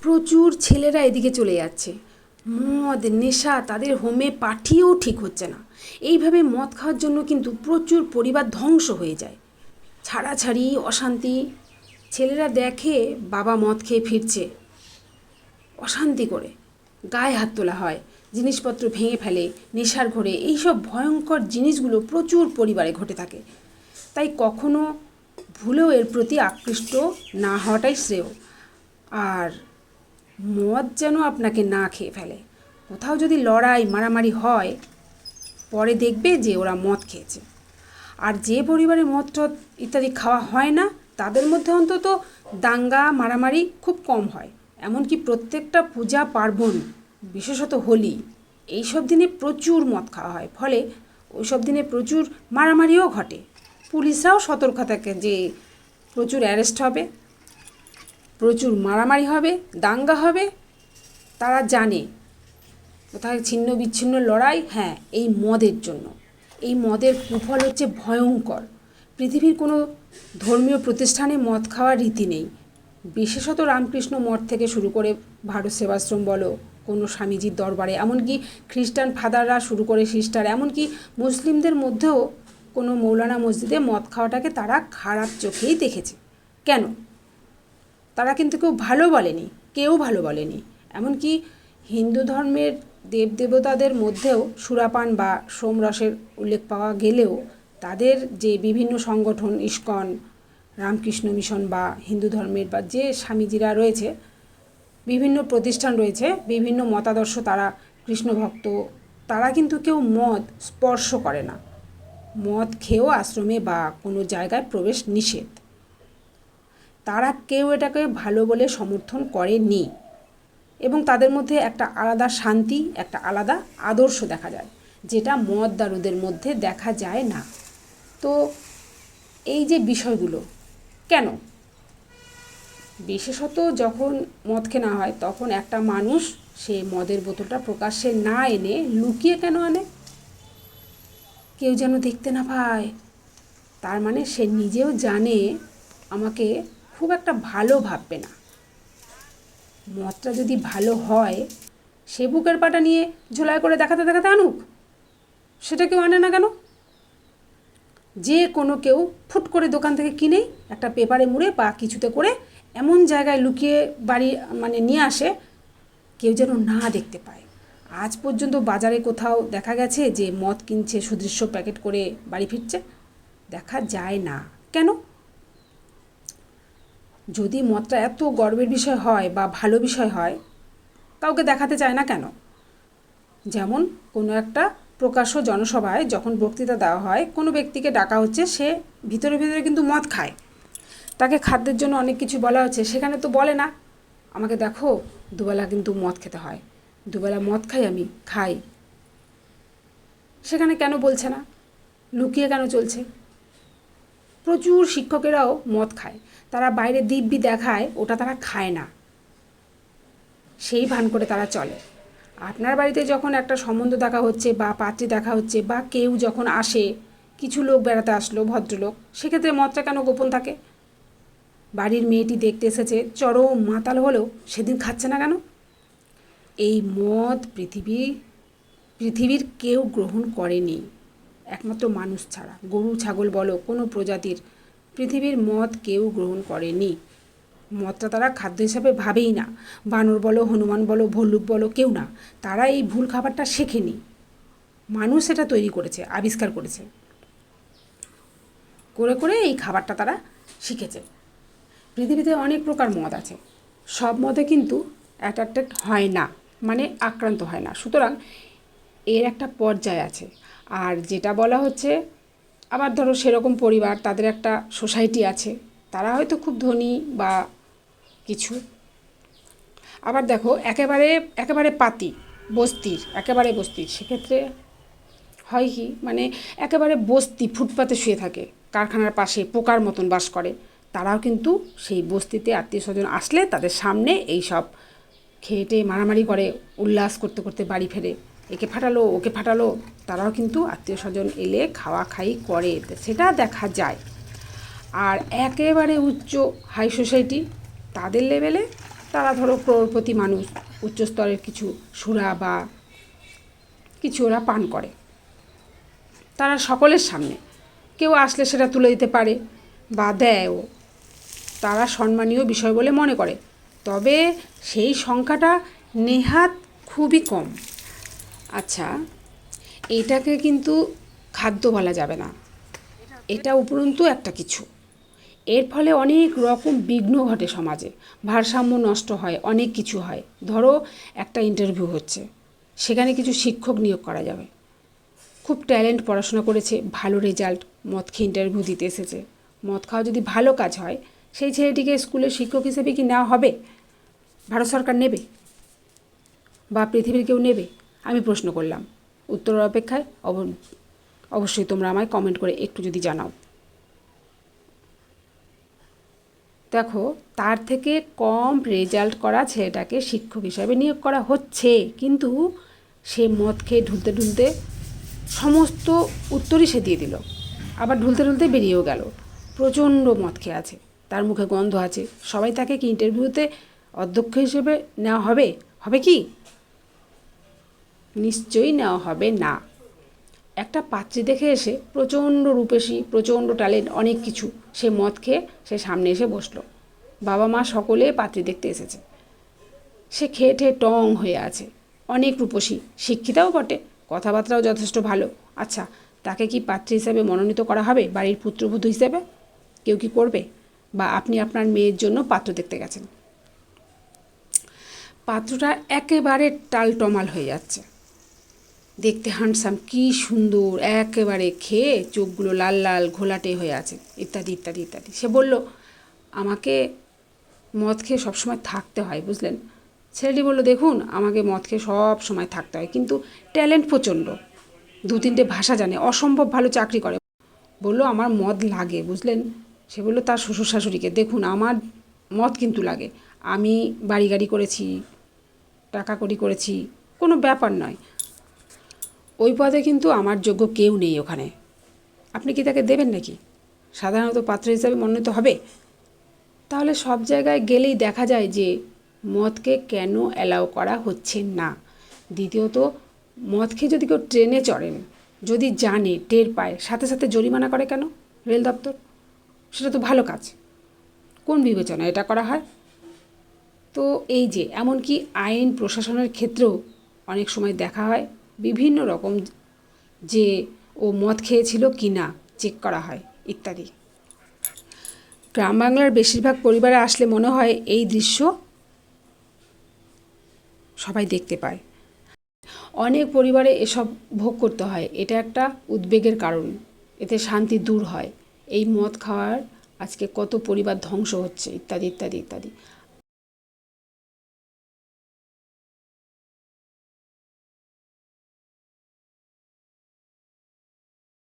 প্রচুর ছেলেরা এদিকে চলে যাচ্ছে। মদ, নেশা তাদের হোমে পাঠিয়েও ঠিক হচ্ছে না। এইভাবে মদ খাওয়ার জন্য কিন্তু প্রচুর পরিবার ধ্বংস হয়ে যায়। ছাড়াছাড়ি, অশান্তি। ছেলেরা দেখে বাবা মদ খেয়ে ফিরছে। অশান্তি করে। গায়ে হাত তোলা হয়, জিনিসপত্র ভেঙে ফেলে, নেশার ঘরে। এইসব ভয়ঙ্কর জিনিসগুলো প্রচুর পরিবারে ঘটে থাকে। তাই কখনো ভুলেও এর প্রতি আকৃষ্ট না হওয়াটাই শ্রেয়। আর মদ যেন আপনাকে না খেয়ে ফেলে। কোথাও যদি লড়াই, মারামারি হয়, পরে দেখবে যে ওরা মদ খেয়েছে। আর যে পরিবারে মদ টদ ইত্যাদি খাওয়া হয় না, তাদের মধ্যে অন্তত দাঙ্গা, মারামারি খুব কম হয়। এমনকি প্রত্যেকটা পূজা পার্বণ, বিশেষত হোলি, এইসব দিনে প্রচুর মদ খাওয়া হয়। ফলে ওইসব দিনে প্রচুর মারামারিও ঘটে। পুলিশরাও সতর্ক থাকে যে প্রচুর অ্যারেস্ট হবে, প্রচুর মারামারি হবে, দাঙ্গা হবে, তারা জানে। কোথায় ছিন্ন বিচ্ছিন্ন লড়াই? হ্যাঁ এই মদের জন্য। এই মদের কুফল হচ্ছে ভয়ঙ্কর। পৃথিবীর কোনো ধর্মীয় প্রতিষ্ঠানে মদ খাওয়ার রীতি নেই। বিশেষত রামকৃষ্ণ মঠ থেকে শুরু করে ভারত সেবাশ্রম বলো, কোনো স্বামীজির দরবারে, এমনকি খ্রিস্টান ফাদাররা শুরু করে সিস্টার, এমনকি মুসলিমদের মধ্যেও কোনো মৌলানা মসজিদে মদ খাওয়াটাকে তারা খারাপ চোখেই দেখেছে। কেন? তারা কিন্তু কেউ ভালো বলেনি, কেউ ভালো বলেনি। এমনকি হিন্দু ধর্মের দেবদেবতাদের মধ্যেও সুরাপান বা সোমরসের উল্লেখ পাওয়া গেলেও তাদের যে বিভিন্ন সংগঠন, ইস্কন, রামকৃষ্ণ মিশন বা হিন্দু ধর্মের বা যে স্বামীজিরা রয়েছে, বিভিন্ন প্রতিষ্ঠান রয়েছে, বিভিন্ন মতাদর্শ তারা কৃষ্ণ ভক্ত তারা কিন্তু কেউ মদ স্পর্শ করে না। মদ খেয়েও আশ্রমে বা কোনো জায়গায় প্রবেশ নিষেধ। তারা কেউ এটাকে ভালো বলে সমর্থন করেনি এবং তাদের মধ্যে একটা আলাদা শান্তি, একটা আলাদা আদর্শ দেখা যায়, যেটা মদ দারুদের মধ্যে দেখা যায় না। তো এই যে বিষয়গুলো, কেন? বিশেষত যখন মদ কেনা হয়, তখন একটা মানুষ সে মদের বোতলটা প্রকাশ্যে না এনে লুকিয়ে কেন আনে? কেউ যেন দেখতে না পায়। তার মানে সে নিজেও জানে, আমাকে খুব একটা ভালো ভাববে না। মদটা যদি ভালো হয়, সে বুকের পাটা নিয়ে ঝোলাই করে দেখাতে দেখাতে আনুক? সেটা কেউ আনে না কেন? যে কোনো কেউ ফুট করে দোকান থেকে কিনেই একটা পেপারে মুড়ে বা কিছুতে করে এমন জায়গায় লুকিয়ে বাড়ি মানে নিয়ে আসে, কেউ যেন না দেখতে পায়। আজ পর্যন্ত বাজারে কোথাও দেখা গেছে যে মদ কিনছে, সুদৃশ্য প্যাকেট করে বাড়ি ফিরছে? দেখা যায় না। কেন? যদি মদটা এত গর্বের বিষয় হয় বা ভালো বিষয় হয়, কাউকে দেখাতে চায় না কেন? যেমন কোনো একটা প্রকাশ্য জনসভায় যখন বক্তৃতা দেওয়া হয়, কোনো ব্যক্তিকে ডাকা হচ্ছে, সে ভিতরে ভিতরে কিন্তু মদ খায়। তাকে খাদ্যের জন্য অনেক কিছু বলা হচ্ছে, সেখানে তো বলে না। আমাকে দেখো, দুবেলা কিন্তু মদ খেতে হয়। দুবেলা মদ খাই আমি, খাই। সেখানে কেন বলছে না? লুকিয়ে কেন চলছে? প্রচুর শিক্ষকেরাও মদ খায়। তারা বাইরে দিব্যি দেখায়, ওটা তারা খায় না। সেই ভান করে তারা চলে। আপনার বাড়িতে যখন একটা সম্বন্ধ দেখা হচ্ছে বা পাত্রী দেখা হচ্ছে বা কেউ যখন আসে, কিছু লোক বেড়াতে আসলো, ভদ্রলোক, সেক্ষেত্রে মদটা কেন গোপন থাকে? বাড়ির মেয়েটি দেখতে এসেছে, চরম মাতাল হলেও সেদিন খাচ্ছে না কেন? এই মদ পৃথিবী, পৃথিবীর কেউ গ্রহণ করেনি। একমাত্র মানুষ ছাড়া। গরু, ছাগল বলো, কোনো প্রজাতির পৃথিবীর মদ কেউ গ্রহণ করেনি। মদটা তারা খাদ্য হিসাবে ভাবেই না। বানর বলো, হনুমান বলো, ভল্লুক বলো, কেউ না। তারা এই ভুল খাবারটা শেখেনি। মানুষ এটা তৈরি করেছে, আবিষ্কার করেছে। করে করে এই খাবারটা তারা শিখেছে। পৃথিবীতে অনেক প্রকার মদ আছে। সব মদে কিন্তু অ্যাট্রাক্টেড হয় না। মানে আক্রান্ত হয় না। সুতরাং এর একটা পর্যায় আছে। আর যেটা বলা হচ্ছে, আবার ধরো সেরকম পরিবার, তাদের একটা সোসাইটি আছে। তারা হয়তো খুব ধনী বা কিছু। আবার দেখো, একেবারে একেবারে পাতি, বস্তির, একেবারে বস্তির। সেক্ষেত্রে হয় কি মানে একেবারে বস্তি ফুটপাতে শুয়ে থাকে, কারখানার পাশে পোকার মতন বাস করে। তারাও কিন্তু সেই বস্তিতে আত্মীয় স্বজন আসলে তাদের সামনে এই সব খেয়েটে মারামারি করে, উল্লাস করতে করতে বাড়ি ফেরে। একে ফাটালো, ওকে ফাটালো। তারাও কিন্তু আত্মীয় স্বজন এলে খাওয়া খাই করে। সেটা দেখা যায়। আর একেবারে উচ্চ হাই সোসাইটি তাদের লেভেলে তারা ধরো ক্রোড়পতি মানুষ উচ্চস্তরের কিছু সুরা বা কিছু ওরা পান করে। তারা সকলের সামনে। কেউ আসলে সেটা তুলে দিতে পারে বা দেয়ও। তারা সম্মানীয় বিষয় বলে মনে করে। তবে সেই সংখ্যাটা নেহাত খুবই কম। আচ্ছা এটাকে কিন্তু খাদ্য বলা যাবে না। এটা উপরন্তু একটা কিছু। এর ফলে অনেক রকম বিঘ্ন ঘটে সমাজে। ভারসাম্য নষ্ট হয়, অনেক কিছু হয়। ধরো, একটা ইন্টারভিউ হচ্ছে। সেখানে কিছু শিক্ষক নিয়োগ করা যাবে। খুব ট্যালেন্ট পড়াশোনা করেছে, ভালো রেজাল্ট মদ খেয়ে ইন্টারভিউ দিতে এসেছে। মদ খাওয়া যদি ভালো কাজ হয় সেই ছেলেটিকে স্কুলের শিক্ষক হিসেবে কি নেওয়া হবে? ভারত সরকার নেবে? বা পৃথিবীর কেউ নেবে? আমি প্রশ্ন করলাম। উত্তরের অপেক্ষায় অব- অবশ্যই তোমরা আমায় কমেন্ট করে একটু যদি জানাও। দেখো, তার থেকে কম রেজাল্ট করা ছেলেটাকে শিক্ষক হিসাবে নিয়োগ করা হচ্ছে। কিন্তু সে মদ খেয়ে ঢুলতে ঢুলতে সমস্ত উত্তরই সে দিয়ে দিল। আবার ঢুলতে ঢুলতে বেরিয়েও গেল। প্রচণ্ড মদ খেয়ে আছে। তার মুখে গন্ধ আছে। সবাই তাকে কি ইন্টারভিউতে অধ্যক্ষ হিসেবে নেওয়া হবে? হবে কি? নিশ্চয়ই নেওয়া হবে না। একটা পাত্রী দেখে এসে প্রচণ্ড রূপেশী প্রচণ্ড ট্যালেন্ট অনেক কিছু সে মদ খেয়ে সে সামনে এসে বসল। বাবা মা সকলে পাত্রী দেখতে এসেছে। সে খেয়ে ঠেয়ে টং হয়ে আছে। অনেক রূপসী, শিক্ষিতাও বটে, কথাবার্তাও যথেষ্ট ভালো। আচ্ছা তাকে কি পাত্রী হিসাবে মনোনীত করা হবে বাড়ির পুত্রবধূ হিসেবে? কেউ কি করবে? বা আপনি আপনার মেয়ের জন্য পাত্র দেখতে গেছেন। পাত্রটা একেবারে টালটমাল হয়ে যাচ্ছে। দেখতে হ্যান্ডসাম কি সুন্দর, একেবারে খেয়ে চোখগুলো লাল লাল, ঘোলাটে হয়ে আছে। ইত্যাদি ইত্যাদি ইত্যাদি। সে বলল, আমাকে মদ খেয়ে সবসময় থাকতে হয়, বুঝলেন? ছেলেটি বলল, দেখুন, আমাকে মদ খেয়ে সব সময় থাকতে হয়, কিন্তু ট্যালেন্ট প্রচণ্ড। দু তিনটে ভাষা জানে, অসম্ভব ভালো চাকরি করে। বলল, আমার মদ লাগে, বুঝলেন? সে বলল, তার শ্বশুর শাশুড়িকে। দেখুন, আমার মদ কিন্তু লাগে। আমি বাড়ি গাড়ি করেছি টাকা কড়ি করেছি, কোনো ব্যাপার নয়। ওই পদে কিন্তু আমার যোগ্য কেউ নেই ওখানে। আপনি কি তাকে দেবেন নাকি? সাধারণত পাত্র হিসাবে মনোনীত হবে? তাহলে সব জায়গায় গেলেই দেখা যায় যে মদকে কেন অ্যালাউ করা হচ্ছে না। দ্বিতীয়ত মদ খেয়ে যদি কেউ ট্রেনে চড়েন, যদি জানে, টের পায়, সাথে সাথে জরিমানা করে কেন রেল দপ্তর? সেটা তো ভালো কাজ। কোন বিবেচনা এটা করা হয়? তো এই যে, এমনকি আইন প্রশাসনের ক্ষেত্রেও অনেক সময় দেখা হয় বিভিন্ন রকম যে ও মদ খেয়েছিল কি না চেক করা হয়, ইত্যাদি। গ্রাম বাংলার বেশিরভাগ পরিবারে আসলে মনে হয় এই দৃশ্য সবাই দেখতে পায়। অনেক পরিবারে এসব ভোগ করতে হয়, এটা একটা উদ্বেগের কারণ, এতে শান্তি দূর হয়। এই মদ খাওয়ার আজকে কত পরিবার ধ্বংস হচ্ছে ইত্যাদি ইত্যাদি ইত্যাদি।